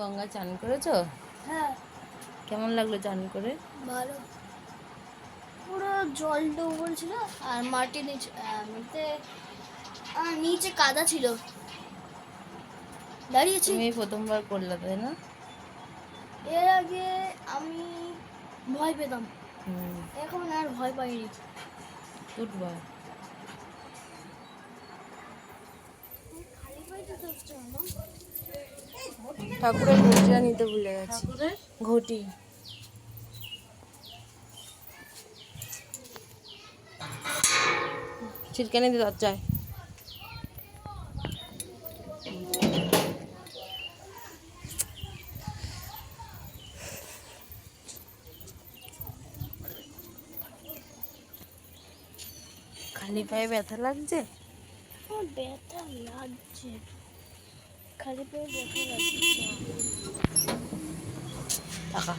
গঙ্গা চান করেছ? হ্যাঁ। কেমন লাগল চান করে? ভালো। পুরো জল ডুবল ছিল আর মাটি নিচে মাটিতে নিচে কাদা ছিল। দাঁড়িয়েছি। তুমি প্রথমবার করলে তাই না? এর আগে আমি ভয় পেতাম। এখন আর ভয় পাইনি। উঠবা। খালি পাইতে তো ঠাকুরের ঘটিটা নিতে ভুলে গেছি। ঘটি। ছিটকানি দিয়ে দরজায়। খালি পায়ে ব্যথা লাগছে? ব্যথা লাগছে। খালি পায়ে লাগছে টাকা।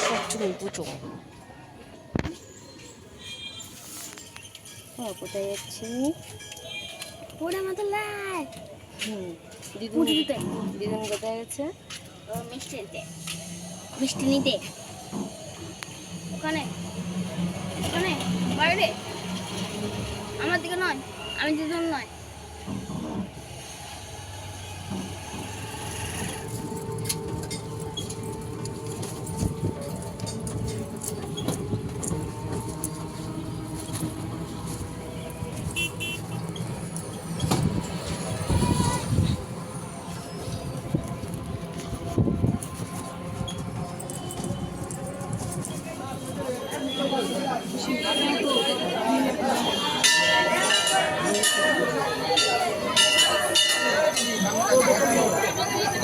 প্রচুর প্রচুর কোথায় যাচ্ছি? পুরো মতো লাগ হুম দিদুন। দিদুন কোথায় গেছে? মিষ্টি নিতে। মিষ্টি নিতে। ওখানে। ওখানে। বাইরে। আমার দিকে নয়। আমি দুজন নয়।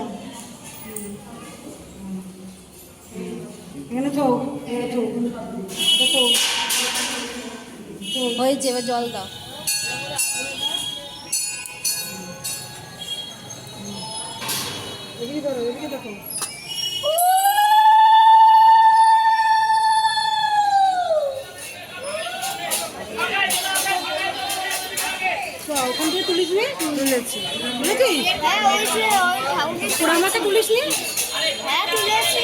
দাও এখানে হয়েছে এবার জল দাও। এদিকে ধরো এদিকে দেখো। ওই ঠাকুরের পোড়া মাথা তুলিস নি? হ্যাঁ তুলেছি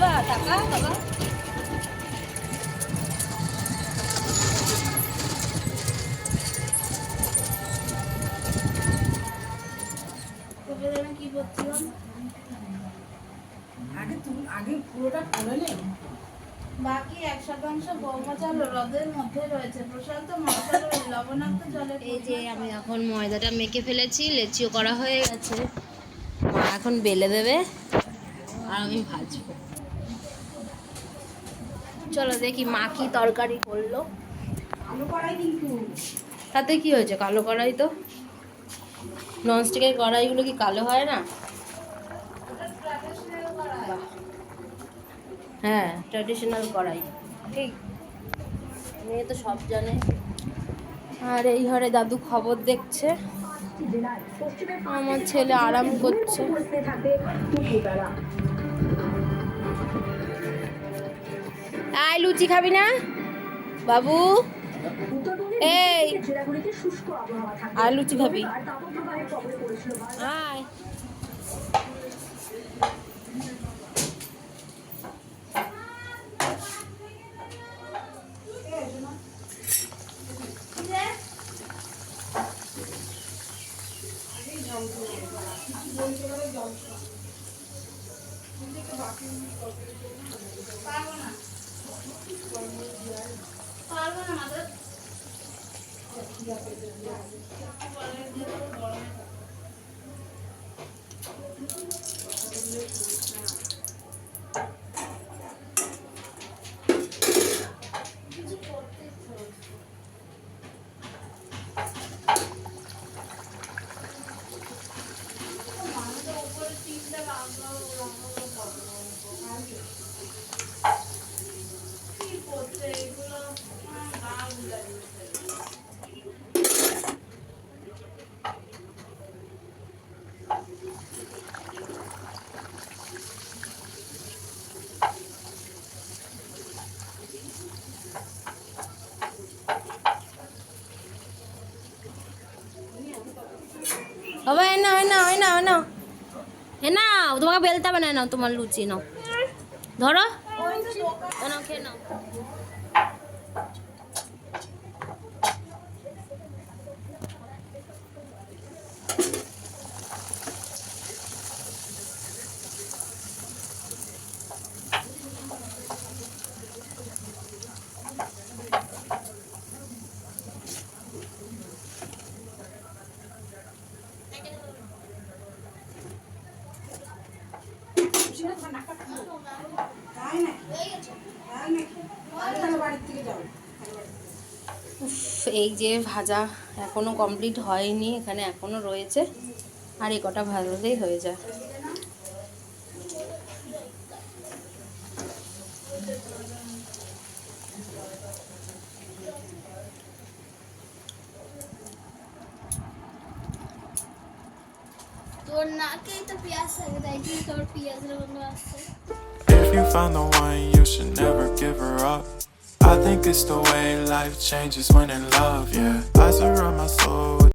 বাবা টাকা বাবা। আগে তুই আগে পুরোটা করে নে। বাকি এক শতাংশ গৌমা চাল হ্রদের মধ্যে রয়েছে। প্রশান্ত মহাসাগরের লবণাক্ত জলে এই যে আমি এখন ময়দাটা মেখে ফেলেছি লেচিও করা হয়ে গেছে। মা এখন বেলে দেবে আর আমি ভাজবো। চলো দেখি মা কি তরকারি করল। তাতে কি হয়েছে? কালো কড়াই তো। ননস্টিকের কড়াইগুলো কি কালো হয় না? হ্যাঁ ট্র্যাডিশনাল কড়াই। ঠিক। মেয়ে তো সব জানে। আর এই ঘরে দাদু খবর দেখছে। আমার ছেলে আরাম করছে। আয় লুচি খাবি না? বাবু। এই। আর লুচি খাবি। আয়। পারব না মাদের বাবা এ না এ না এ না এ না এ না তোমাকে বেলতে হবে না নাও তোমার লুচি নাও ধরো নাও খেয়ে নাও তাই নাকি তাই নাকি আমি তাহলে বাড়ির থেকে যাব উফ, এই যে ভাজা এখনও কমপ্লিট হয়নি, এখানে এখনও রয়েছে। আর এ কটা ভালোতেই হয়ে যায়। তোর নাকেই তো পেঁয়াজ থাকে তাই কি তোর পেঁয়াজের গন্ধ আসছে If you find the one, you should never give her up. I think it's the way life changes when in love, yeah. I surround my soul with